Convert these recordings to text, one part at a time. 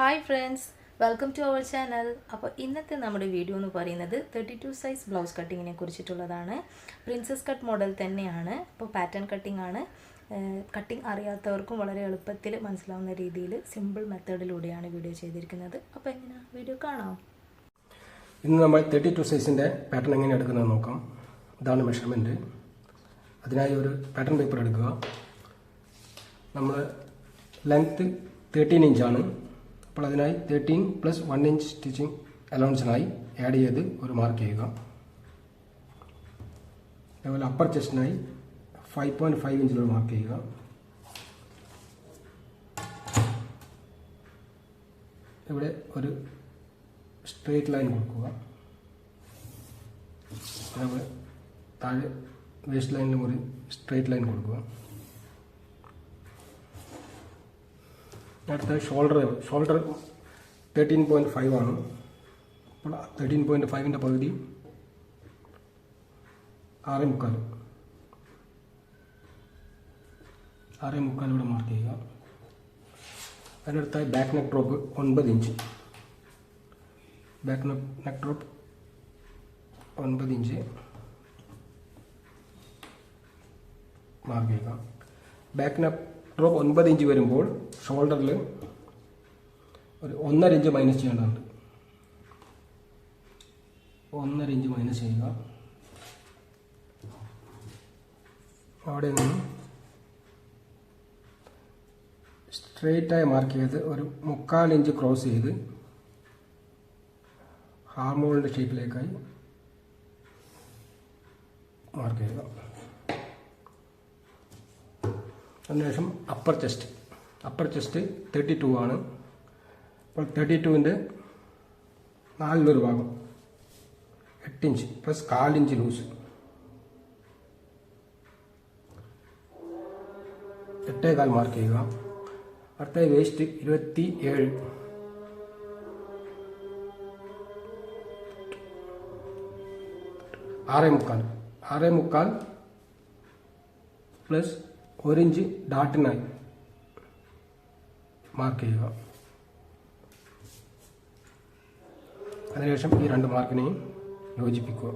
Hi friends welcome to our channel അപ്പോൾ ഇന്നത്തെ നമ്മുടെ വീഡിയോ എന്ന് പറയുന്നത് തേർട്ടി ടു സൈസ് ബ്ലൗസ് കട്ടിങ്ങിനെ കുറിച്ചിട്ടുള്ളതാണ്. പ്രിൻസസ് കട്ട് മോഡൽ തന്നെയാണ്. അപ്പോൾ പാറ്റേൺ കട്ടിംഗ് ആണ്. കട്ടിംഗ് അറിയാത്തവർക്കും വളരെ എളുപ്പത്തിൽ മനസ്സിലാവുന്ന രീതിയിൽ സിമ്പിൾ മെത്തേഡിലൂടെയാണ് വീഡിയോ ചെയ്തിരിക്കുന്നത്. അപ്പോൾ എങ്ങനെയാണ് വീഡിയോ കാണാം ഇന്ന് നമ്മൾ തേർട്ടി ടു സൈസിന്റെ പാറ്റേൺ എങ്ങനെ എടുക്കുന്നത് നോക്കാം. ഇതാണ് മെഷർമെന്റ് അതിനായി ഒരു പാറ്റേൺ പേപ്പർ എടുക്കുക. നമ്മൾ ലെങ്ത്ത് തേർട്ടീൻ ഇഞ്ചാണ് അപ്പോൾ അതിനായി thirteen plus one inch stitching അലൗൺസിനായി add ചെയ്ത് ഒരു മാർക്ക് ചെയ്യുക. അതുപോലെ അപ്പർ ചെസ്റ്റിനായി ഫൈവ് പോയിന്റ് ഫൈവ് ഒരു മാർക്ക് ചെയ്യുക. ഇവിടെ ഒരു സ്ട്രേറ്റ് ലൈൻ കൊടുക്കുക. അതുപോലെ താഴെ വേസ്റ്റ് ലൈനിലും ഒരു സ്ട്രേറ്റ് ലൈൻ കൊടുക്കുക. അടുത്ത shoulder shoulder thirteen point five ആണ്. അപ്പോൾ തേർട്ടീൻ പോയിന്റ് ഫൈവിന്റെ പകുതി ആറേ മുക്കാൽ. ആറേ മുക്കാൽ ഇവിടെ മാർക്ക് ചെയ്യുക. അതിനടുത്തായി ബാക്ക് നെക്ക് ഡ്രോപ്പ് ഒൻപത് ഇഞ്ച് ബാക്ക് നെക്ക് ഡ്രോപ്പ് ഒൻപത് ഇഞ്ച് മാർക്ക് ചെയ്യുക. ബാക്ക് നെക്ക് ഡ്രോപ്പ് ഒൻപത് ഇഞ്ച് വരുമ്പോൾ ഷോൾഡറിൽ ഒരു ഒന്നര ഇഞ്ച് മൈനസ് ചെയ്യേണ്ടതുണ്ട്. ഒന്നര ഇഞ്ച് മൈനസ് ചെയ്യുക. അവിടെ നിന്ന് സ്ട്രെയിറ്റായി മാർക്ക് ചെയ്ത് ഒരു മുക്കാൽ ഇഞ്ച് ക്രോസ് ചെയ്ത് ഹാർമോണിന്റെ ഷേപ്പിലേക്കായി മാർക്ക് ചെയ്യുക. അതിനുശേഷം upper chest upper chest thirty two ആണ്. അപ്പോൾ തേർട്ടി ടുവിന്റെ നാലിലൊരു ഭാഗം. എട്ട് ഇഞ്ച് പ്ലസ് കാലിഞ്ച് ലൂസ് എട്ടേകാൽ മാർക്ക് ചെയ്യുക. അടുത്ത വേസ്റ്റ് ഇരുപത്തി ഏഴ് ആറേ മുക്കാൽ. ആറേ മുക്കാൽ പ്ലസ് ഒരു ഇഞ്ച് ഡാട്ടിനായി മാർക്ക് ചെയ്യുക. അതിനുശേഷം ഈ രണ്ട് മാർക്കിനെയും യോജിപ്പിക്കുക.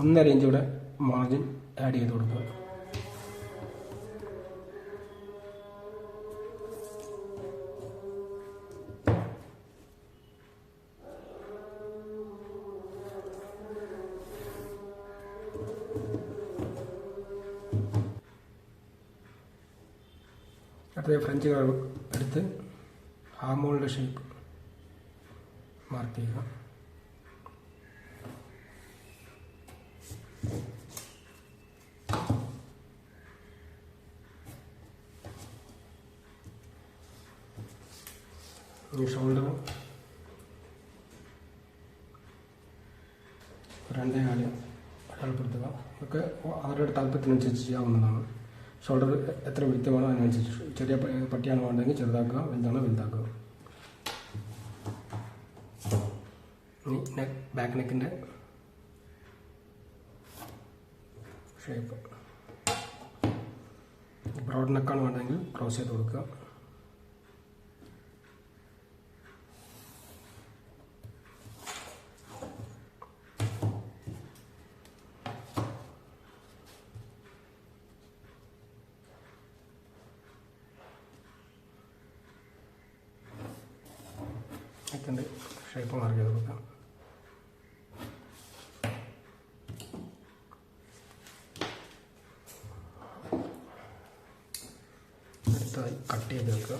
ഒന്നര ഇഞ്ചൂടെ മാർജിൻ ആഡ് ചെയ്ത് കൊടുക്കുക. അടുത്ത ഫ്രഞ്ച് കർവ് എടുത്ത് ഹാമോളുടെ ഷേപ്പ് മാർക്ക് ചെയ്യുക. രണ്ടേ കാലം അടയാളപ്പെടുത്തുക ഒക്കെ അവരുടെ താല്പര്യത്തിനനുസരിച്ച് ചെയ്യാവുന്നതാണ്. ഷോൾഡർ എത്ര വിടുത്ത് വേണോ അതിനനുസരിച്ച് ചെറിയ പട്ടിയാണ് വേണ്ടതെങ്കിൽ ചെറുതാക്കുക വലുതാണോ വലുതാക്കുക. ഇനി നെക്ക് ബാക്ക് നെക്കിന്റെ ഷേപ്പ് ബ്രോഡ് നെക്കാണ് വേണ്ടതെങ്കിൽ ക്രോസ് ചെയ്ത് കൊടുക്കുക നെക്കിന്റെ ഷേപ്പ് മാർക്ക് ചെയ്ത് കൊടുക്കാം അടുത്തതായി കട്ട് ചെയ്ത് വെക്കുക.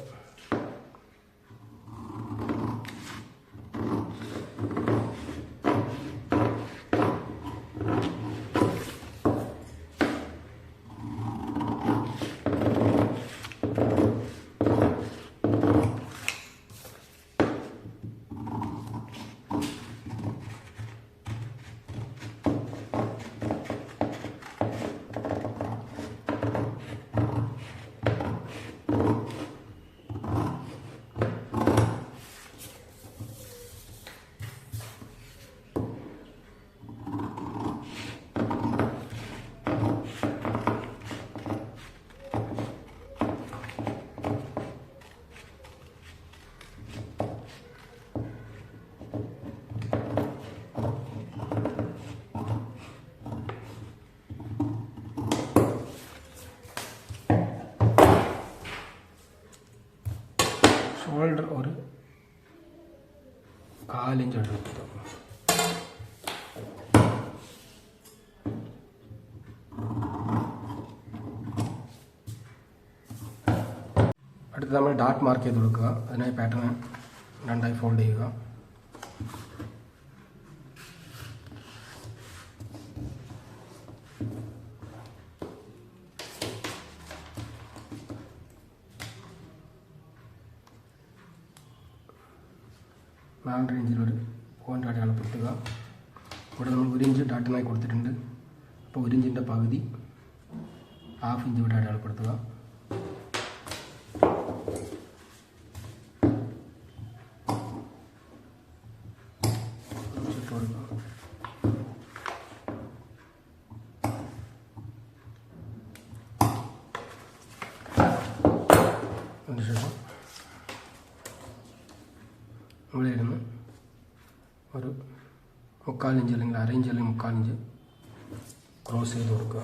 சிலிண்டர் ஒரு காலிஞ்சு எடுத்துட்டோம் അടുത്ത നമ്മൾ ഡാറ്റ് മാർക്ക് ചെയ്ത് കൊടുക്കുക അതിനായി പാറ്റേൺ രണ്ടായി ഫോൾഡ് ചെയ്യുക നാലര റേഞ്ചിൽ ഒരു പോയിന്റ് അടയാളപ്പെടുത്തുക. ഇവിടെ നമ്മൾ ഒരു ഇഞ്ച് ഡാറ്റനായി കൊടുത്തിട്ടുണ്ട്. അപ്പോൾ ഒരു ഇഞ്ചിന്റെ പകുതി ഹാഫ് ഇഞ്ച് ഇവിടെ അടയാളപ്പെടുത്തുക. അതിനുശേഷം ഇവിടെ ഇരുന്ന് ഒരു മുക്കാലിഞ്ച് അല്ലെങ്കിൽ അരയിഞ്ച് അല്ലെങ്കിൽ മുക്കാലിഞ്ച് ക്രോസ് ചെയ്ത് കൊടുക്കുക.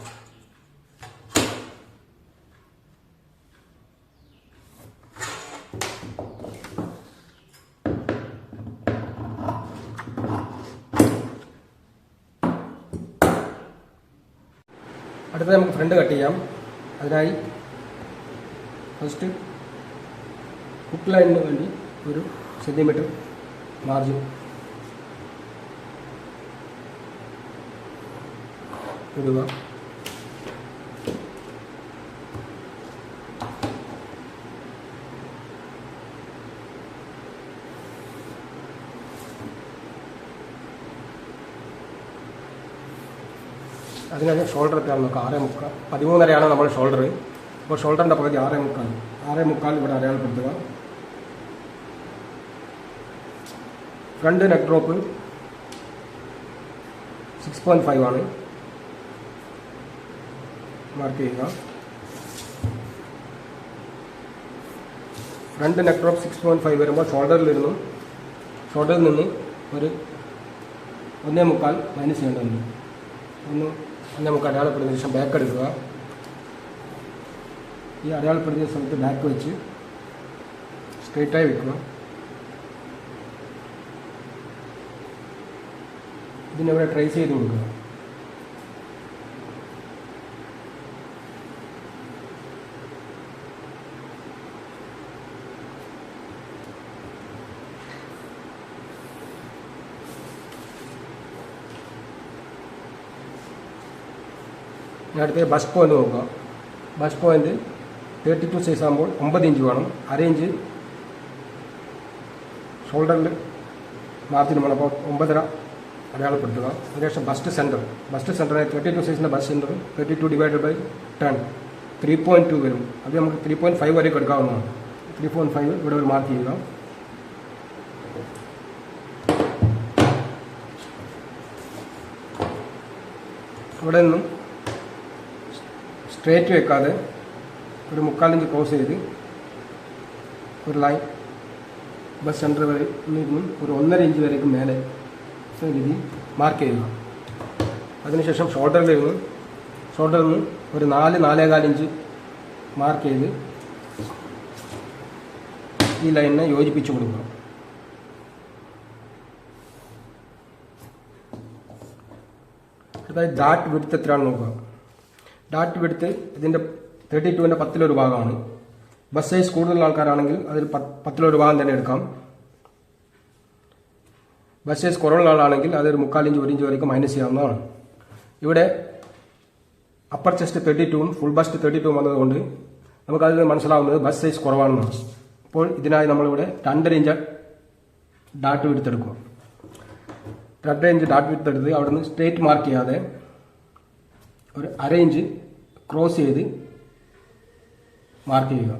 അടുത്തത് നമുക്ക് ഫ്രണ്ട് കട്ട് ചെയ്യാം. അതിനായി ഫസ്റ്റ് ഹുക്ക് ലൈനിന് വേണ്ടി ഒരു സെന്റിമീറ്റർ മാർജിൻ ഇടുക. അതിനകത്ത് ഷോൾഡർ എത്രയാണ് നോക്കുക ആറേ മുക്കാൽ. പതിമൂന്നരയാണ് നമ്മൾ ഷോൾഡർ അപ്പോൾ ഷോൾഡറിന്റെ പകുതി ആറേ മുക്കാൽ. ആറേ മുക്കാൽ ഇവിടെ അടയാളപ്പെടുത്തുക. Front neck drop. Six point five ആണ്. മാർക്ക് ചെയ്യുക. Front neck drop six point five വരുമ്പോൾ ഷോൾഡറിൽ നിന്നും ഷോൾഡറിൽ നിന്ന് ഒരു ഒന്നേ മുക്കാൽ മൈനസ് ചെയ്യേണ്ടതുണ്ട് ഒന്ന് ഒന്നേ മുക്കാൽ അടയാളപ്പെടുന്ന ശേഷം ബാക്ക് എടുക്കുക. ഈ അടയാളപ്പെടുത്തിയ സ്ഥലത്ത് ബാക്ക് വെച്ച് സ്ട്രെയിറ്റായി വെക്കുക. ഇതിനിവിടെ ട്രേസ് ചെയ്ത് കൊടുക്കുക. ഇനി അടുത്ത ബസ് പോയിന്റ് നോക്കുക. Bust point thirty two size ആകുമ്പോൾ ഒമ്പത് ഇഞ്ച് വേണം. അര ഇഞ്ച് ഷോൾഡറിൽ മാർജിൻ വേണം. അപ്പോൾ ഒമ്പതര അടയാളപ്പെടുത്തുക. അതിനുശേഷം ബസ്റ്റ് സെന്റർ ബസ്റ്റ് സെന്ററിനെ thirty two സൈസിന്റെ bust centre thirty two divided by ten three point two വരും. അത് നമുക്ക് ത്രീ പോയിന്റ് ഫൈവ് വരെ എടുക്കാവുന്നതാണ്. ത്രീ പോയിന്റ് ഫൈവ് ഇവിടെ ഒരു മാർക്ക് ചെയ്യുക. ഇവിടെ നിന്നും സ്ട്രേറ്റ് വെക്കാതെ ഒരു മുക്കാലിഞ്ച് ക്രോസ് ചെയ്ത് ഒരു ലൈൻ ബസ് സെന്റർ വരെ നിന്നും ഒരു ഒന്നര ഇഞ്ച് വരേക്കും മേലെ രീതി മാർക്ക് ചെയ്യുക. അതിനുശേഷം ഷോൾഡറിൽ നിന്ന് ഷോൾഡറിൽ നിന്ന് ഒരു നാല് നാലേകാൽ ഇഞ്ച് മാർക്ക് ചെയ്ത് ഈ ലൈനിനെ യോജിപ്പിച്ച് കൊടുക്കുക. അതായത് ഡാറ്റ് വിടുത്ത് എത്രയാണെന്ന് നോക്കുക. ഡാറ്റ് വിടുത്ത് ഇതിന്റെ തേർട്ടി ടുവിന്റെ പത്തിലൊരു ഭാഗമാണ്. ബസ് സൈസ് കൂടുതലുള്ള ആൾക്കാരാണെങ്കിൽ അതിൽ പത്ത് പത്തിലൊരു ഭാഗം തന്നെ എടുക്കാം. ബസ് സൈസ് കുറവുള്ള ആളാണെങ്കിൽ അതൊരു മുക്കാലിഞ്ച് ഒരു ഇഞ്ച് വരെയൊക്കെ മൈനസ് ചെയ്യാവുന്നതാണ്. ഇവിടെ അപ്പർ ചെസ്റ്റ് തേർട്ടി ടൂവും ഫുൾ ബസ്റ്റ് തേർട്ടി ടൂവും വന്നതുകൊണ്ട് നമുക്കതിൽ മനസ്സിലാവുന്നത് ബസ് സൈസ് കുറവാണെന്നാണ്. അപ്പോൾ ഇതിനായി നമ്മളിവിടെ രണ്ടര ഇഞ്ച് ഡാറ്റ് എടുത്തെടുക്കുക രണ്ടര ഇഞ്ച് ഡാറ്റ് എടുത്തെടുത്ത് അവിടുന്ന് സ്ട്രേറ്റ് മാർക്ക് ചെയ്യാതെ ഒരു അര ക്രോസ് ചെയ്ത് മാർക്ക് ചെയ്യുക.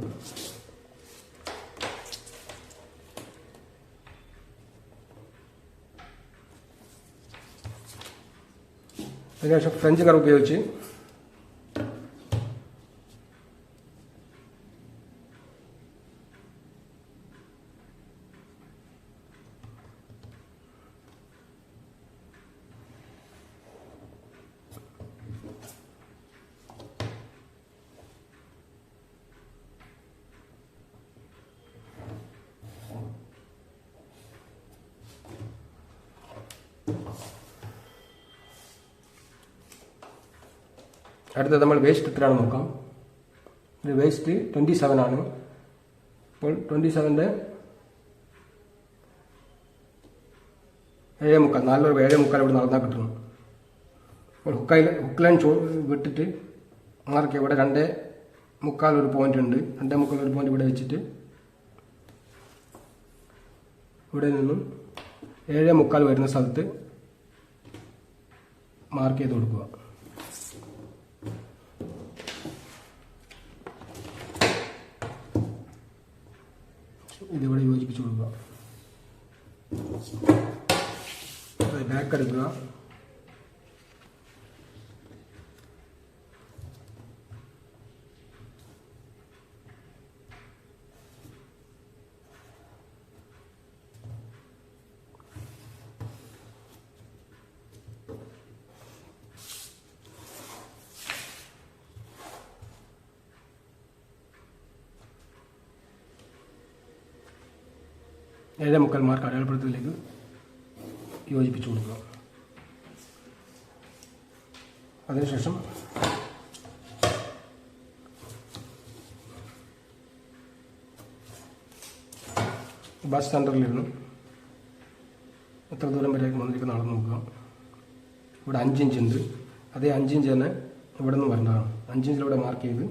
അതിനുശേഷം ഫ്രഞ്ച് കർവ് ഉപയോഗിച്ച് അടുത്തത് നമ്മൾ വേസ്റ്റ് എത്രയാണ് നോക്കാം. ഇത് വേസ്റ്റ് ട്വന്റി സെവൻ ആണ്. അപ്പോൾ ട്വന്റി സെവന്റെ ഏഴേ മുക്കാൽ നാല് ഏഴേ മുക്കാൽ ഇവിടെ നടന്നാൽ കിട്ടുന്നു. അപ്പോൾ ഹുക്കായി ഹുക്ക് ചോ വിട്ടിട്ട് മാർക്ക് ഇവിടെ രണ്ടേ മുക്കാൽ ഒരു പോയിന്റ് ഉണ്ട്. രണ്ടേ മുക്കാൽ ഒരു പോയിന്റ് ഇവിടെ വെച്ചിട്ട് ഇവിടെ നിന്നും ഏഴേ മുക്കാൽ വരുന്ന സ്ഥലത്ത് മാർക്ക് ചെയ്ത് കൊടുക്കുക. ഇതിവിടെ യോജിപ്പിച്ച് കൊടുക്കുക ബാക്ക് എടുക്കുക ഏഴേ മുക്കാൽ മാർക്ക് യോജിപ്പിച്ചു കൊടുക്കുക. അതിനുശേഷം ബസ് സെന്ററിലിരുന്ന് എത്ര ദൂരം വരെ വന്നിരിക്കുന്ന നടന്ന് നോക്കുക. ഇവിടെ അഞ്ചിഞ്ച് ഉണ്ട്. അതേ അഞ്ചിഞ്ച് തന്നെ ഇവിടെ നിന്ന് വരേണ്ടതാണ് അഞ്ചിഞ്ചിലൂടെ മാർക്ക് ചെയ്ത്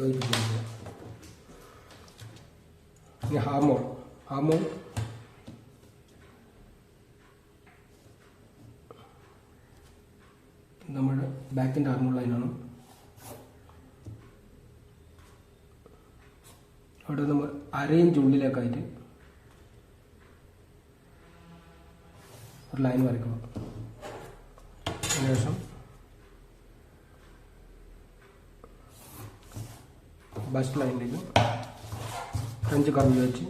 യോജിപ്പിച്ച് കൊടുക്കുക ഇനി ഹാമോൾ ഹാമോൾ നമ്മുടെ ബാക്കിന്റെ ആർമോൾ ലൈനാണ് അവിടെ നമ്മൾ അരയിഞ്ച് ഉള്ളിലേക്കായിട്ട് ഒരു ലൈൻ വരയ്ക്കുക അതിനുശേഷം ബസ് ലൈനിലേക്ക് ഫ്രഞ്ച് കർവ് വെച്ച്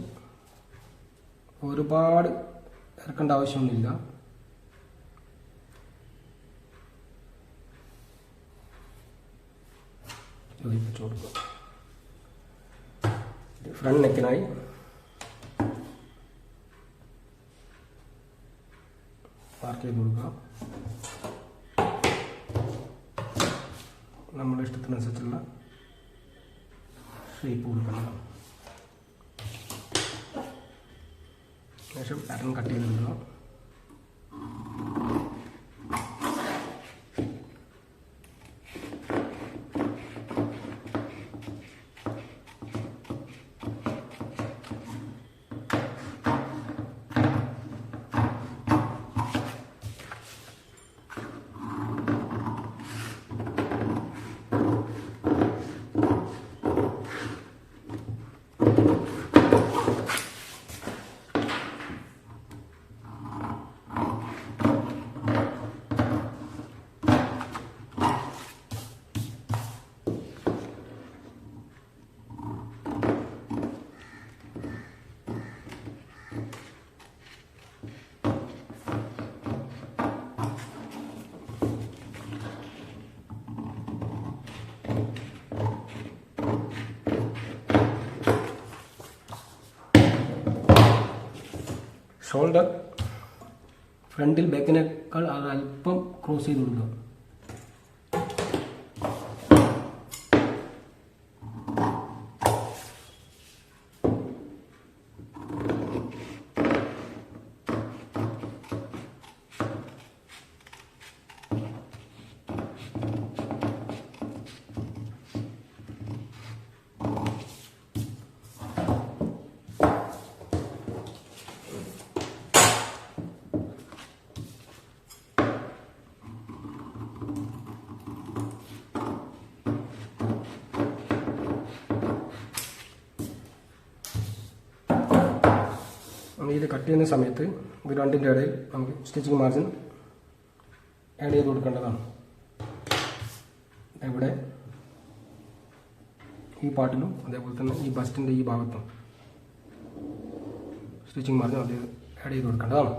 ഒരുപാട് ഇറക്കേണ്ട ആവശ്യമൊന്നുമില്ല. യോജിപ്പിച്ച് കൊടുക്കുക ഫ്രണ്ട് നെക്കിനായി മാർക്ക് ചെയ്ത് കൊടുക്കുക. നമ്മുടെ ഇഷ്ടത്തിനനുസരിച്ചുള്ള ഷേപ്പ് കൊടുക്കണം ശേഷം പാറ്റേൺ കട്ട് ചെയ്തെടുക്കുക ഷോൾഡർ ഫ്രണ്ടിൽ ബാക്കിനേക്കാൾ അത് അല്പം ക്രോസ് ചെയ്ത് കൊടുക്കുക നമ്മൾ ഇത് കട്ട് ചെയ്യുന്ന സമയത്ത് ഇത് രണ്ടിന്റെ ഇടയിൽ നമുക്ക് സ്റ്റിച്ചിങ് മാർജിൻ ആഡ് ചെയ്ത് കൊടുക്കേണ്ടതാണ്. ഇവിടെ ഈ പാട്ടിലും അതേപോലെ തന്നെ ഈ ബസ്റ്റിന്റെ ഈ ഭാഗത്തും സ്റ്റിച്ചിങ് മാർജിൻ അത് ആഡ് ചെയ്ത് കൊടുക്കേണ്ടതാണ്.